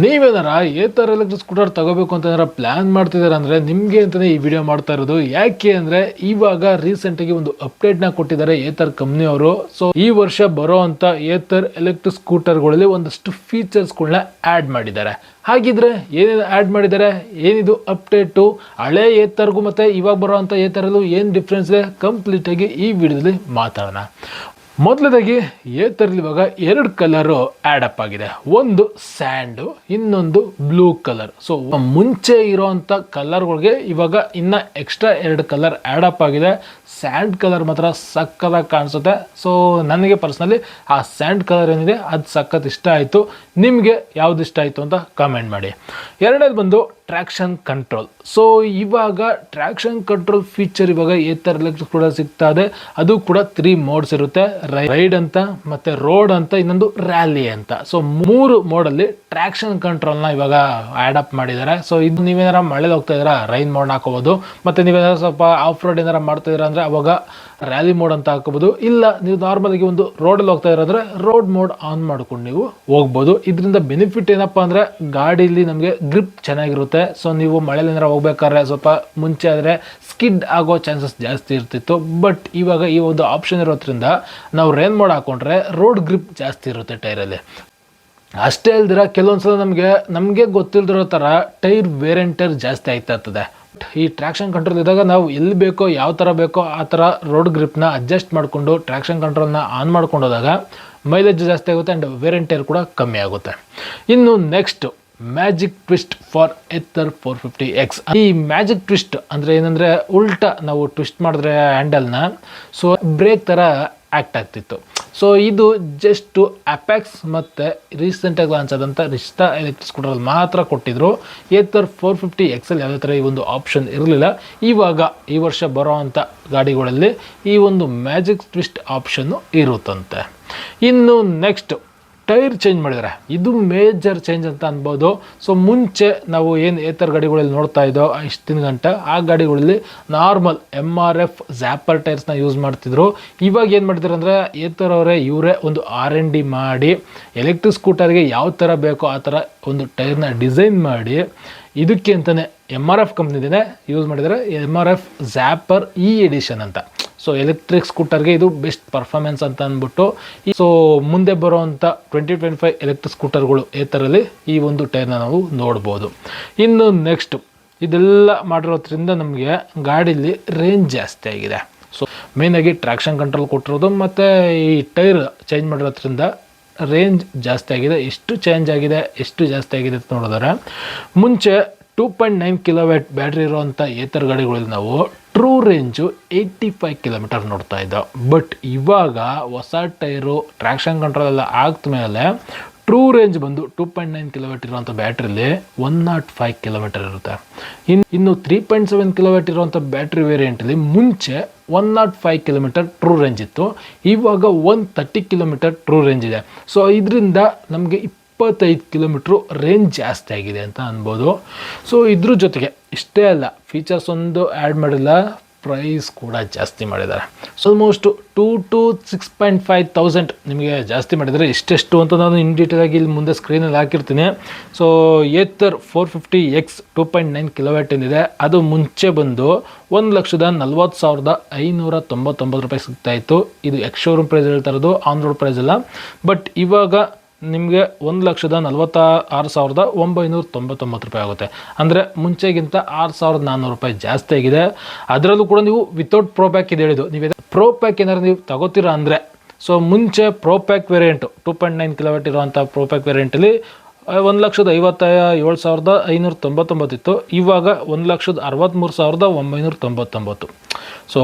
ನೀವೇನಾರ ಏತರ electric scooter ತಗೋಬೇಕು ಅಂತ ಏನಾರ ಪ್ಲಾನ್ ಮಾಡ್ತಿದಾರೆ ಅಂದ್ರೆ ನಿಮ್ಗೆ ಅಂತಾನೆ ಈ ವಿಡಿಯೋ ಮಾಡ್ತಾ ಇರೋದು. ಯಾಕೆ ಅಂದ್ರೆ ಇವಾಗ ರೀಸೆಂಟ್ ಆಗಿ ಒಂದು ಅಪ್ಡೇಟ್ನ ಕೊಟ್ಟಿದ್ದಾರೆ ಏತರ್ ಕಂಪ್ನಿ ಅವರು. ಸೊ ಈ ವರ್ಷ ಬರೋ ಅಂತ ಏತರ್ ಎಲೆಕ್ಟ್ರಿಕ್ ಸ್ಕೂಟರ್ಗಳಲ್ಲಿ ಒಂದಷ್ಟು ಫೀಚರ್ಸ್ ಆ್ಯಡ್ ಮಾಡಿದ್ದಾರೆ. ಹಾಗಿದ್ರೆ ಏನೇನು ಆಡ್ ಮಾಡಿದ್ದಾರೆ? ಏನಿದು ಅಪ್ಡೇಟು ಹಳೆ ಏತರ್ಗೂ ಮತ್ತೆ ಇವಾಗ ಬರೋ ಅಂಥ ಏತರಲ್ಲೂ ಏನು ಡಿಫ್ರೆನ್ಸ್ ಇದೆ? ಕಂಪ್ಲೀಟ್ ಆಗಿ ಈ ವಿಡಿಯೋದಲ್ಲಿ ಮಾತಾಡೋಣ. ಮೊದಲದಾಗಿ ಏತರಲ್ಲಿ ಇವಾಗ ಎರಡು ಕಲರು ಆಡ್ ಅಪ್ ಆಗಿದೆ. ಒಂದು ಸ್ಯಾಂಡು ಇನ್ನೊಂದು ಬ್ಲೂ ಕಲರ್ ಸೊ ಮುಂಚೆ ಇರೋವಂಥ ಕಲರ್ಗಳಿಗೆ ಇವಾಗ ಇನ್ನು ಎಕ್ಸ್ಟ್ರಾ ಎರಡು ಕಲರ್ ಆಡ್ ಅಪ್ ಆಗಿದೆ. ಸ್ಯಾಂಡ್ ಕಲರ್ ಮಾತ್ರ ಸಕ್ಕತ್ತಾಗಿ ಕಾಣಿಸುತ್ತೆ. ಸೊ ನನಗೆ ಪರ್ಸ್ನಲಿ ಆ ಸ್ಯಾಂಡ್ ಕಲರ್ ಏನಿದೆ, ಅದು ಸಖತ್ ಇಷ್ಟ ಆಯಿತು. ನಿಮಗೆ ಯಾವ್ದು ಇಷ್ಟ ಆಯಿತು ಅಂತ ಕಾಮೆಂಟ್ ಮಾಡಿ. ಎರಡನೇದು ಬಂದು ಟ್ರ್ಯಾಕ್ಷನ್ ಕಂಟ್ರೋಲ್ ಸೊ ಇವಾಗ ಟ್ರ್ಯಾಕ್ಷನ್ ಕಂಟ್ರೋಲ್ ಫೀಚರ್ ಇವಾಗ ಏತರ ಎಲೆಕ್ಟ್ರಿಕ್ ಕೂಡ ಸಿಗ್ತಾ ಇದೆ. ಅದು ಕೂಡ ತ್ರೀ ಮೋಡ್ಸ್ ಇರುತ್ತೆ. ರೈಡ್ ಅಂತ ಮತ್ತೆ ರೋಡ್ ಅಂತ ಇನ್ನೊಂದು ರ್ಯಾಲಿ ಅಂತ. ಸೊ ಮೂರು ಮೋಡಲ್ಲಿ ಟ್ರ್ಯಾಕ್ಷನ್ ಕಂಟ್ರೋಲ್ನ ಇವಾಗ ಆ್ಯಡ್ ಅಪ್ ಮಾಡಿದ್ದಾರೆ. ಸೊ ಇದು ನೀವೇನಾರ ಮಳೆಲಿ ಹೋಗ್ತಾ ಇದ್ದೀರಾ ರೈನ್ ಮೋಡ್ ಹಾಕೋಬೋದು ಮತ್ತು ನೀವೇನಾರು ಸ್ವಲ್ಪ ಆಫ್ ರೋಡ್ ಏನಾರ ಮಾಡ್ತಾ ಇದ್ರೆ ಅಂದರೆ ಅವಾಗ ರ್ಯಾಲಿ ಮೋಡ್ ಅಂತ ಹಾಕೋಬೋದು ಇಲ್ಲ, ನೀವು ನಾರ್ಮಲಾಗಿ ಒಂದು ರೋಡಲ್ಲಿ ಹೋಗ್ತಾ ಇರೋದ್ರೆ ರೋಡ್ ಮೋಡ್ ಆನ್ ಮಾಡ್ಕೊಂಡು ನೀವು ಹೋಗ್ಬೋದು. ಇದರಿಂದ ಬೆನಿಫಿಟ್ ಏನಪ್ಪ ಅಂದರೆ ಗಾಡೀಲಿ ನಮಗೆ ಗ್ರಿಪ್ ಚೆನ್ನಾಗಿರುತ್ತೆ. ಸೊ ನೀವು ಮಳೆಲಿ ಏನಾರ ಹೋಗ್ಬೇಕಾದ್ರೆ ಸ್ವಲ್ಪ ಮುಂಚೆ ಆದರೆ ಸ್ಕಿಡ್ ಆಗೋ ಚಾನ್ಸಸ್ ಜಾಸ್ತಿ ಇರ್ತಿತ್ತು. ಬಟ್ ಇವಾಗ ಈ ಒಂದು ಆಪ್ಷನ್ ಇರೋದ್ರಿಂದ ನಾವು ರೈನ್ ಮೋಡ್ ಹಾಕೊಂಡ್ರೆ ರೋಡ್ ಗ್ರಿಪ್ ಜಾಸ್ತಿ ಇರುತ್ತೆ ಟೈರಲ್ಲಿ ಅಷ್ಟೇ ಅಲ್ದಿರ ಕೆಲವೊಂದ್ಸಲ ನಮಗೆ ನಮಗೆ ಗೊತ್ತಿಲ್ದಿರೋ ಥರ ಟೈರ್ ವೇರೆಂಟರ್ ಜಾಸ್ತಿ ಆಯ್ತಾ ಇರ್ತದೆ. ಈ ಟ್ರ್ಯಾಕ್ಷನ್ ಕಂಟ್ರೋಲ್ ಇದ್ದಾಗ ನಾವು ಎಲ್ಲಿ ಬೇಕೋ, ಯಾವ ಥರ ಬೇಕೋ ಆ ಥರ ರೋಡ್ ಗ್ರಿಪ್ನ ಅಡ್ಜಸ್ಟ್ ಮಾಡಿಕೊಂಡು ಟ್ರ್ಯಾಕ್ಷನ್ ಕಂಟ್ರೋಲ್ನ ಆನ್ ಮಾಡ್ಕೊಂಡು ಹೋದಾಗ ಮೈಲೇಜ್ ಜಾಸ್ತಿ ಆಗುತ್ತೆ ಆ್ಯಂಡ್ ವೇರೆಂಟರ್ ಕೂಡ ಕಮ್ಮಿ ಆಗುತ್ತೆ. ಇನ್ನು next magic twist for Ather four fifty X ಈ ಮ್ಯಾಜಿಕ್ ಟ್ವಿಸ್ಟ್ ಅಂದರೆ ಏನಂದರೆ ಉಲ್ಟಾ ನಾವು ಟ್ವಿಸ್ಟ್ ಮಾಡಿದ್ರೆ ಹ್ಯಾಂಡಲ್ನ ಸೊ ಬ್ರೇಕ್ ಥರ ಆ್ಯಕ್ಟ್ ಆಗ್ತಿತ್ತು. ಸೊ ಇದು ಜಸ್ಟು ಅಪ್ಯಾಕ್ಸ್ ಮತ್ತು ರೀಸೆಂಟಾಗಿ ಲಾಂಚ್ ಆದಂಥ ರಿಷ್ಟಾ ಎಲೆಕ್ಟ್ರಿಕ್ ಸ್ಕೂಟರಲ್ಲಿ ಮಾತ್ರ ಕೊಟ್ಟಿದ್ರು. ಏತರ್ ಫೋರ್ ಫಿಫ್ಟಿ ಎಕ್ಸೆಲ್ ಯಾವುದೇ ಥರ ಈ ಒಂದು ಆಪ್ಷನ್ ಇರಲಿಲ್ಲ. ಇವಾಗ ಈ ವರ್ಷ ಬರೋವಂಥ ಗಾಡಿಗಳಲ್ಲಿ ಈ ಒಂದು ಮ್ಯಾಜಿಕ್ ಟ್ವಿಸ್ಟ್ ಆಪ್ಷನ್ನು ಇರುತ್ತಂತೆ. ಇನ್ನು ನೆಕ್ಸ್ಟ್ ಟೈರ್ ಚೇಂಜ್ ಮಾಡಿದ್ದಾರೆ. ಇದು ಮೇಜರ್ ಚೇಂಜ್ ಅಂತ ಅನ್ಬೋದು. ಸೊ ಮುಂಚೆ ನಾವು ಏನು ಏತರ್ ಗಾಡಿಗಳಲ್ಲಿ ನೋಡ್ತಾ ಇದ್ದೋ ಇಷ್ಟು ಗಂಟೆ ಗಂಟ, ಆ ಗಾಡಿಗಳಲ್ಲಿ normal M R F Zapper ಟೈರ್ಸ್ನ use ಮಾಡ್ತಿದ್ರು. ಇವಾಗ ಏನು ಮಾಡ್ತಿದ್ರು ಅಂದರೆ, ಏತರ್ ಅವರೇ, ಇವರೇ ಒಂದು ಆರ್ ಎನ್ ಡಿ ಮಾಡಿ ಎಲೆಕ್ಟ್ರಿಕ್ ಸ್ಕೂಟರ್ಗೆ ಯಾವ ಥರ ಬೇಕೋ ಆ ಥರ ಒಂದು ಟೈರ್ನ ಡಿಸೈನ್ ಮಾಡಿ, ಇದಕ್ಕೆ ಅಂತಲೇ ಎಂ ಆರ್ ಎಫ್ ಕಂಪ್ನಿದೇ ಯೂಸ್ ಮಾಡಿದರೆ M R F Zapper E edition ಅಂತ. ಸೊ ಎಲೆಕ್ಟ್ರಿಕ್ ಸ್ಕೂಟರ್ಗೆ ಇದು ಬೆಸ್ಟ್ ಪರ್ಫಾರ್ಮೆನ್ಸ್ ಅಂತ ಅಂದ್ಬಿಟ್ಟು ಸೊ ಮುಂದೆ ಬರುವಂಥ ಟ್ವೆಂಟಿ ಟ್ವೆಂಟಿ ಫೈವ್ ಎಲೆಕ್ಟ್ರಿಕ್ ಸ್ಕೂಟರ್ಗಳು ಏತರಲ್ಲಿ ಈ ಒಂದು ಟೈರ್ನ ನಾವು ನೋಡ್ಬೋದು. ಇನ್ನು ನೆಕ್ಸ್ಟ್ ಇದೆಲ್ಲ ಮಾಡಿರೋದ್ರಿಂದ ನಮಗೆ ಗಾಡೀಲಿ ರೇಂಜ್ ಜಾಸ್ತಿ ಆಗಿದೆ. ಸೊ ಮೇಯ್ನಾಗಿ ಟ್ರ್ಯಾಕ್ಷನ್ ಕಂಟ್ರೋಲ್ ಕೊಟ್ಟಿರೋದು ಮತ್ತು ಈ ಟೈರ್ ಚೇಂಜ್ ಮಾಡಿರೋದ್ರಿಂದ ರೇಂಜ್ ಜಾಸ್ತಿ ಆಗಿದೆ. ಎಷ್ಟು ಚೇಂಜ್ ಆಗಿದೆ, ಎಷ್ಟು ಜಾಸ್ತಿ ಆಗಿದೆ ಅಂತ ನೋಡಿದ್ರೆ, ಮುಂಚೆ two point nine kilowatt battery ಇರುವಂಥ ಏತರ್ ಗಾಡಿಗಳಲ್ಲಿ ನಾವು true range eighty five kilometre ನೋಡ್ತಾ ಇದ್ದ. ಬಟ್ ಇವಾಗ ಹೊಸ ಟೈರು ಟ್ರ್ಯಾಕ್ಷನ್ ಕಂಟ್ರೋಲ್ ಎಲ್ಲ ಮೇಲೆ ಟ್ರೂ ರೇಂಜ್ ಬಂದು ಟೂ ಪಾಯಿಂಟ್ ನೈನ್ ಕಿಲೋಮೀಟರ್ ಇರುವಂಥ ಬ್ಯಾಟ್ರಿಲಿ ಒನ್ ನಾಟ್ ಫೈವ್ ಕಿಲೋಮೀಟರ್ ಇರುತ್ತೆ. ಇನ್ನು ಇನ್ನು ತ್ರೀ ಪಾಯಿಂಟ್ ಸೆವೆನ್ ಕಿಲೋಮೀಟರ್ ಇರುವಂಥ ಬ್ಯಾಟ್ರಿ ವೇರಿಯಂಟಲ್ಲಿ ಮುಂಚೆ one nought five kilometre true range ಇತ್ತು. ಇವಾಗ one thirty kilometre true range ಇದೆ. ಸೊ ಇದರಿಂದ ನಮಗೆ ಇಪ್ಪತ್ತೈದು ಕಿಲೋಮೀಟ್ರು ರೇಂಜ್ ಜಾಸ್ತಿ ಆಗಿದೆ ಅಂತ ಅನ್ಬೋದು. ಸೊ ಇದ್ರ ಜೊತೆಗೆ ಇಷ್ಟೇ ಅಲ್ಲ ಫೀಚರ್ಸ್ ಒಂದು ಆ್ಯಡ್ ಮಾಡಿಲ್ಲ ಪ್ರೈಸ್ ಕೂಡ ಜಾಸ್ತಿ ಮಾಡಿದ್ದಾರೆ. So almost two to six point five thousand ನಿಮಗೆ ಜಾಸ್ತಿ ಮಾಡಿದರೆ ಇಷ್ಟೆಷ್ಟು ಅಂತ ನಾನು ಇನ್ ಡೀಟೇಲ್ ಆಗಿ ಇಲ್ಲಿ ಮುಂದೆ ಸ್ಕ್ರೀನಲ್ಲಿ ಹಾಕಿರ್ತೀನಿ. So Ather four fifty X two point nine kilowatt ಏನಿದೆ ಅದು ಮುಂಚೆ ಬಂದು ಒಂದು ಲಕ್ಷದ ನಲ್ವತ್ತು ಸಾವಿರದ ಐನೂರ ತೊಂಬತ್ತೊಂಬತ್ತು ರೂಪಾಯಿ ಸಿಗ್ತಾ ಇತ್ತು. ಇದು ಎಕ್ಸ್ ಶೋರೂಮ್ ಪ್ರೈಸ್ ಹೇಳ್ತಾ ಇರೋದು ಆನ್ ರೋಡ್ ಪ್ರೈಸ್ ಅಲ್ಲ. ಬಟ್ ಇವಾಗ ನಿಮಗೆ ಒಂದು ಲಕ್ಷದ ನಲವತ್ತ ಆರು ಸಾವಿರದ ಒಂಬೈನೂರ ತೊಂಬತ್ತೊಂಬತ್ತು ರೂಪಾಯಿ ಆಗುತ್ತೆ. ಅಂದರೆ ಮುಂಚೆಗಿಂತ ಆರು ಸಾವಿರದ ನಾನ್ನೂರು ರೂಪಾಯಿ ಜಾಸ್ತಿ ಆಗಿದೆ. ಅದರಲ್ಲೂ ಕೂಡ ನೀವು ವಿತೌಟ್ ಪ್ರೋ ಪ್ಯಾಕ್ ಇದು ಹೇಳಿದ್ದು. ನೀವು ಪ್ರೋ ಪ್ಯಾಕ್ ಏನಾದ್ರು ನೀವು ತಗೋತೀರಾ ಅಂದರೆ ಸೊ ಮುಂಚೆ pro pack variant two point nine kilometre ಇರುವಂಥ ಪ್ರೋ ಪ್ಯಾಕ್ ವೇರಿಯಂಟಲ್ಲಿ ಒಂದು ಲಕ್ಷದ ಐವತ್ತ ಏಳು ಸಾವಿರದ ಐನೂರ ತೊಂಬತ್ತೊಂಬತ್ತಿತ್ತು ಇವಾಗ ಒಂದು ಲಕ್ಷದ ಅರವತ್ತ್ಮೂರು ಸಾವಿರದ ಒಂಬೈನೂರ ತೊಂಬತ್ತೊಂಬತ್ತು. ಸೊ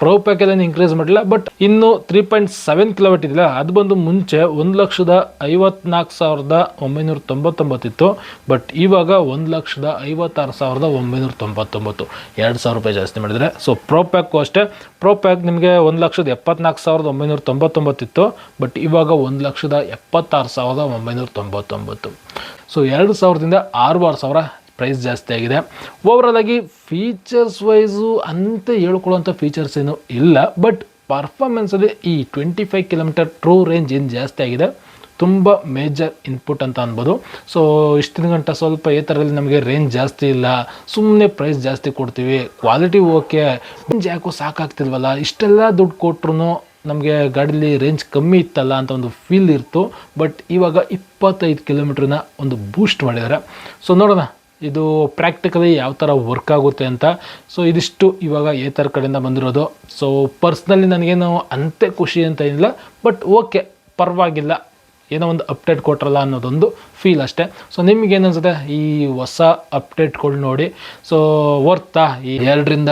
ಪ್ರೋ ಪ್ಯಾಕೇಜನ್ನು ಇನ್ಕ್ರೀಸ್ ಮಾಡಿಲ್ಲ ಬಟ್ ಇನ್ನು ತ್ರೀ ಪಾಯಿಂಟ್ ಸೆವೆನ್ ಕಿಲೋಮೀಟರ್ ಇದೆಯಲ್ಲ ಅದು ಬಂದು ಮುಂಚೆ ಒಂದು ಲಕ್ಷದ ಐವತ್ನಾಲ್ಕು ಸಾವಿರದ ಒಂಬೈನೂರ ತೊಂಬತ್ತೊಂಬತ್ತಿತ್ತು ಬಟ್ ಇವಾಗ ಒಂದು ಲಕ್ಷದ ಐವತ್ತಾರು ಸಾವಿರದ ಒಂಬೈನೂರ ತೊಂಬತ್ತೊಂಬತ್ತು. ಎರಡು ಸಾವಿರ ರೂಪಾಯಿ ಜಾಸ್ತಿ ಮಾಡಿದರೆ. ಸೊ ಪ್ರೋ ಪ್ಯಾಕು ಅಷ್ಟೇ. ಪ್ರೋ ಪ್ಯಾಕ್ ನಿಮಗೆ ಒಂದು ಲಕ್ಷದ ಎಪ್ಪತ್ನಾಲ್ಕು ಸಾವಿರದ ಒಂಬೈನೂರ ತೊಂಬತ್ತೊಂಬತ್ತಿತ್ತು ಬಟ್ ಇವಾಗ ಒಂದು ಲಕ್ಷದ ಎಪ್ಪತ್ತಾರು ಸಾವಿರದ ಒಂಬೈನೂರ ತೊಂಬತ್ತೊಂಬತ್ತು. ಸೊ ಎರಡು ಸಾವಿರದಿಂದ ಆರು ಸಾವಿರ ಪ್ರೈಸ್ ಜಾಸ್ತಿ ಆಗಿದೆ. ಓವರಾಲ್ ಆಗಿ ಫೀಚರ್ಸ್ ವೈಸು ಅಂತ ಹೇಳ್ಕೊಳ್ಳೋಂಥ ಫೀಚರ್ಸ್ ಏನು ಇಲ್ಲ. ಬಟ್ ಪರ್ಫಾಮೆನ್ಸಲ್ಲಿ ಈ twenty five kilometre true range ಏನು ಜಾಸ್ತಿ ಆಗಿದೆ? ತುಂಬ ಮೇಜರ್ ಇನ್ಪುಟ್ ಅಂತ ಅನ್ಬೋದು. ಸೊ ಇಷ್ಟಿನ ಗಂಟೆ ಸ್ವಲ್ಪ ಈ ಥರದಲ್ಲಿ ನಮಗೆ ರೇಂಜ್ ಜಾಸ್ತಿ ಇಲ್ಲ. ಸುಮ್ಮನೆ ಪ್ರೈಸ್ ಜಾಸ್ತಿ ಕೊಡ್ತೀವಿ. ಕ್ವಾಲಿಟಿ ಓಕೆ ರೇಂಜ್ ಸಾಕಾಗ್ತಿಲ್ವಲ್ಲ? ಇಷ್ಟೆಲ್ಲ ದುಡ್ಡು ಕೊಟ್ರು ನಮಗೆ ಗಾಡೀಲಿ ರೇಂಜ್ ಕಮ್ಮಿ ಇತ್ತಲ್ಲ ಅಂತ ಒಂದು ಫೀಲ್ ಇತ್ತು ಬಟ್ ಇವಾಗ ಇಪ್ಪತ್ತೈದು ಕಿಲೋಮೀಟ್ರನ್ನ ಒಂದು ಬೂಸ್ಟ್ ಮಾಡಿದ್ದಾರೆ ಸೊ ನೋಡೋಣ, ಇದು ಪ್ರಾಕ್ಟಿಕಲಿ ಯಾವ ಥರ ವರ್ಕ್ ಆಗುತ್ತೆ ಅಂತ. ಸೊ ಇದಿಷ್ಟು ಇವಾಗ ಏತರ ಕಡೆಯಿಂದ ಬಂದಿರೋದು. ಸೊ ಪರ್ಸ್ನಲಿ ನನಗೇನು ಅಂತೆ ಖುಷಿ ಅಂತ ಏನಿಲ್ಲ ಬಟ್ ಓಕೆ ಪರವಾಗಿಲ್ಲ. ಏನೋ ಒಂದು ಅಪ್ಡೇಟ್ ಕೊಟ್ರಲ್ಲ ಅನ್ನೋದೊಂದು ಫೀಲ್ ಅಷ್ಟೇ. ಸೊ ನಿಮ್ಗೆ ಅನ್ಸುತ್ತೆ ಈ ಹೊಸ ಅಪ್ಡೇಟ್ಗಳು ನೋಡಿ. ಸೊ ವರ್ತಾ ಈ ಎರಡರಿಂದ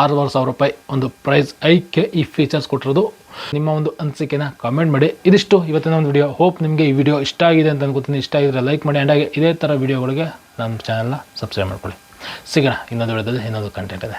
ಆರೂವರೆ ಸಾವಿರ ರೂಪಾಯಿ ಒಂದು ಪ್ರೈಸ್ ಐಕ್ಕೆ ಈ ಫೀಚರ್ಸ್ ಕೊಟ್ಟಿರೋದು ನಿಮ್ಮ ಒಂದು ಅನಿಸಿಕೆನ ಕಾಮೆಂಟ್ ಮಾಡಿ. ಇದಿಷ್ಟು ಇವತ್ತಿನ ಒಂದು ವಿಡಿಯೋ ಹೋಪ್ ನಿಮಗೆ ಈ ವಿಡಿಯೋ ಇಷ್ಟ ಆಗಿದೆ ಅಂತ ಅನ್ಕೋತೀನಿ. ಇಷ್ಟ ಆಗಿದ್ರೆ ಲೈಕ್ ಮಾಡಿ. ಆ್ಯಂಡ್ ಹಾಗೆ ಇದೇ ಥರ ವಿಡಿಯೋಗಳಿಗೆ ನಮ್ಮ ಚಾನಲ್ನ ಸಬ್ಸ್ಕ್ರೈಬ್ ಮಾಡ್ಕೊಳ್ಳಿ. ಸಿಗೋಣ ಇನ್ನೊಂದು ವಿಡಿಯೋದಲ್ಲಿ ಇನ್ನೊಂದು ಕಂಟೆಂಟ್ ಇದೆ.